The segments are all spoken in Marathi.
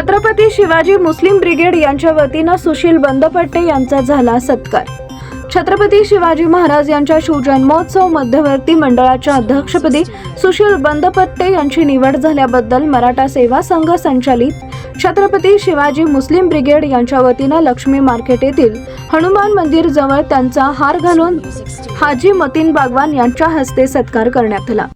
छत्रपती शिवाजी मुस्लिम ब्रिगेड यांच्या वतीनं सुशील बंदपट्टे यांचा झाला सत्कार. छत्रपती शिवाजी महाराज यांच्या शिवजन्मोत्सव मध्यवर्ती मंडळाच्या अध्यक्षपदी सुशील बंदपट्टे यांची निवड झाल्याबद्दल मराठा सेवा संघ संचालित छत्रपती शिवाजी मुस्लिम ब्रिगेड यांच्या वतीनं लक्ष्मी मार्केट येथील हनुमान मंदिर जवळ त्यांचा हार घालून हाजी मतीन बागवान यांच्या हस्ते सत्कार करण्यात आला.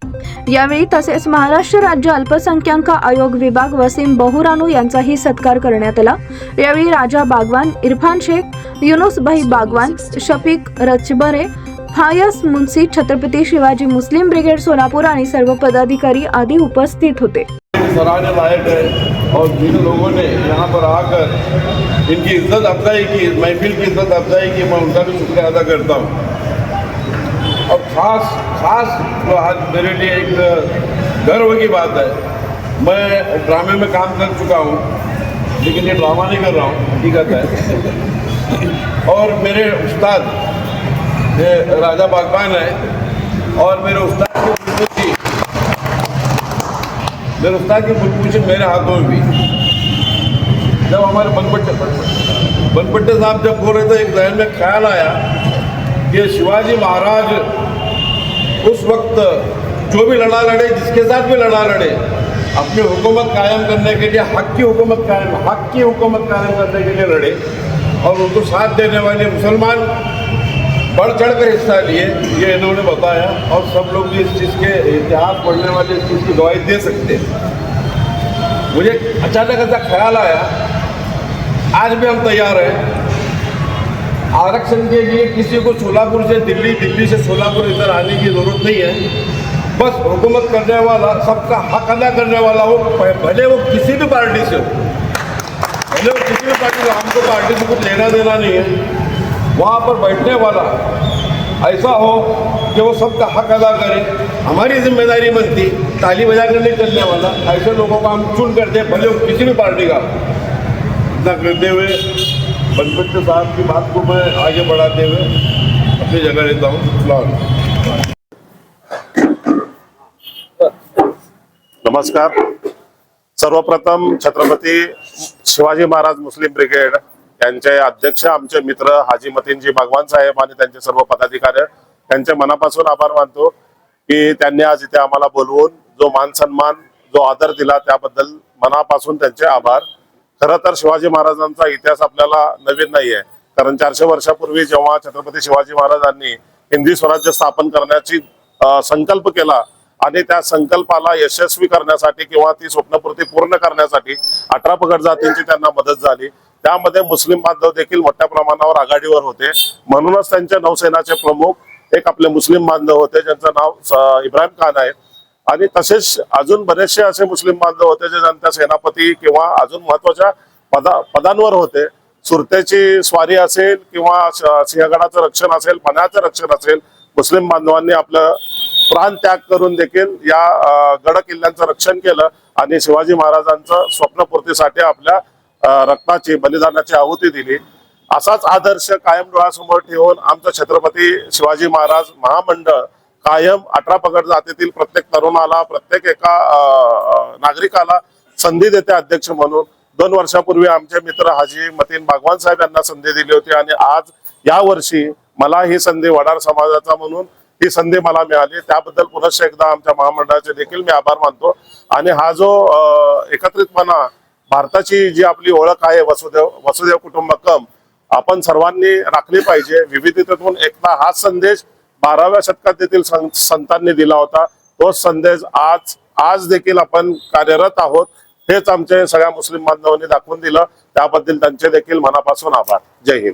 यावेळी तसेच महाराष्ट्र राज्य अल्पसंख्याक आयोग विभाग वसीम बहुरानू यांचाही सत्कार करण्यात आला. यावेळी राजा बागवान इरफान शेख युनुसभाई बागवान शफीक रचबरे हायस मुन्सी छत्रपती शिवाजी मुस्लिम ब्रिगेड सोलापूर आणि सर्व पदाधिकारी आदी उपस्थित होते. सराहने लायक है और जिन लोगों ने यहाँ पर आकर इनकी इज्जत अफजाई की महफिल की इज्जत अफजाई की मैं उनका भी शुक्रिया अदा करता हूँ। और ख़ास ख़ास तो आज मेरे लिए एक गर्व की बात है। मैं ड्रामे में काम कर चुका हूँ, लेकिन ये ड्रामा नहीं कर रहा हूँ हकीकत है। और मेरे उस्ताद राजा बागबान है, और मेरे उस्ताद की बुलबुली मेरे उस्ताद की बुलबुली मेरे हाथों में भी। जब हमारे बनपट्टे बनपट्टे साहब जब बोल रहे थे, एक जहन में ख्याल आया कि शिवाजी महाराज उस वक्त जो भी लड़ा लड़े, जिसके साथ भी लड़ा लड़े, अपनी हुकूमत कायम करने के लिए, हक की हुकूमत कायम, हक की हुकूमत कायम करने के लिए लड़े और उनको साथ देने वाले मुसलमान बढ़ चढ़ कर हिस्सा लिए, ये इन्होंने बताया और सब लोग भी इस चीज़ के इतिहास पढ़ने वाले, इस चीज़ की गवाही दे सकते मुझे अचानक ऐसा ख्याल आया, आज भी हम तैयार हैं। आरक्षण के लिए किसी को सोलापुर से दिल्ली दिल्ली से सोलापुर इधर आने की ज़रूरत नहीं है। बस हुकूमत करने वाला, सबका हक अदा करने वाला हो भले वो किसी भी पार्टी से हो। भले वो किसी भी पार्टी से हमको पार्टी से कुछ लेना देना नहीं है। वहाँ पर बैठने वाला ऐसा हो कि वो सबका हक अदा करे, हमारी ज़िम्मेदारी बनती, ताली बजा कर नहीं चलने वाला, ऐसे लोगों को हम चुन करते भले वो किसी भी पार्टी का। करते हुए बनपट्टे साहब की बात को मैं आगे बढ़ाते हुए अपनी जगह लेता हूँ फिलहाल नमस्कार। सर्वप्रथम छत्रपती शिवाजी महाराज मुस्लिम ब्रिगेड यांचे अध्यक्ष आमचे मित्र हाजी मतीनजी भगवान साहेब आणि त्यांचे सर्व पदाधिकारी त्यांचे मनापासून आभार मानतो की त्यांनी आज इथे आम्हाला बोलवून जो मान सन्मान जो आदर दिला त्याबद्दल मनापासून त्यांचे आभार. खरं तर शिवाजी महाराजांचा इतिहास आपल्याला नवीन नाहीये. कारण चारशे वर्षापूर्वी जेव्हा छत्रपती शिवाजी महाराजांनी हिंदी स्वराज्य स्थापन करण्याची संकल्प केला आणि त्या संकल्पाला यशस्वी करण्यासाठी किंवा ती स्वप्नपूर्ती पूर्ण करण्यासाठी अठरा पगड जातींची त्यांना मदत झाली. त्यामध्ये मुस्लिम बांधव देखील मोठ्या प्रमाणावर आघाडीवर होते. म्हणूनच त्यांच्या नौसेनाचे प्रमुख एक आपले मुस्लिम बांधव होते ज्यांचं नाव इब्राहिम खान आहे. आणि तसेच अजून बरेचसे असे मुस्लिम बांधव होते जे त्यांच्या सेनापती किंवा अजून महत्त्वाच्या पदा पदांवर होते. सुरतेची स्वारी असेल किंवा सिंहगडाचं रक्षण असेल पण्याचं रक्षण असेल मुस्लिम बांधवांनी आपलं प्राण त्याग करून देखील या गड किल्ल्यांचं रक्षण केलं आणि शिवाजी महाराजांचं स्वप्नपूर्तीसाठी आपल्या रक्ताची बलिदानाची आहुती दिली. असाच आदर्श कायम डोळ्यासमोर ठेवून आमचं छत्रपती शिवाजी महाराज महामंडळ कायम अठरा पगड जातीतील प्रत्येक तरुणाला प्रत्येक एका नागरिकाला संधी देते अध्यक्ष म्हणून. दोन वर्षापूर्वी आमचे मित्र हाजी मतीन भागवान साहेब यांना संधी दिली होती आणि आज या वर्षी मला ही संधी वडार समाजाचा म्हणून ही संधी मला मिळाली. त्याबद्दल पुनश्च एकदा आमच्या महामंडळाचे देखील मी आभार मानतो. आणि हा जो एकत्रितपणा भारताची जी आपली ओळख आहे वसुदेव वसुदेव कुटुंबकम आपण सर्वांनी राखली पाहिजे. विविधतेतून एकता हाच संदेश बाराव्या शतकात देखील सं- संतांनी दिला होता. तोच संदेश आज आज देखील आपण कार्यरत आहोत. हेच आमचे सगळ्या मुस्लिम बांधवांनी दाखवून दिलं. त्याबद्दल त्यांचे देखील मनापासून आभार. जय हिंद.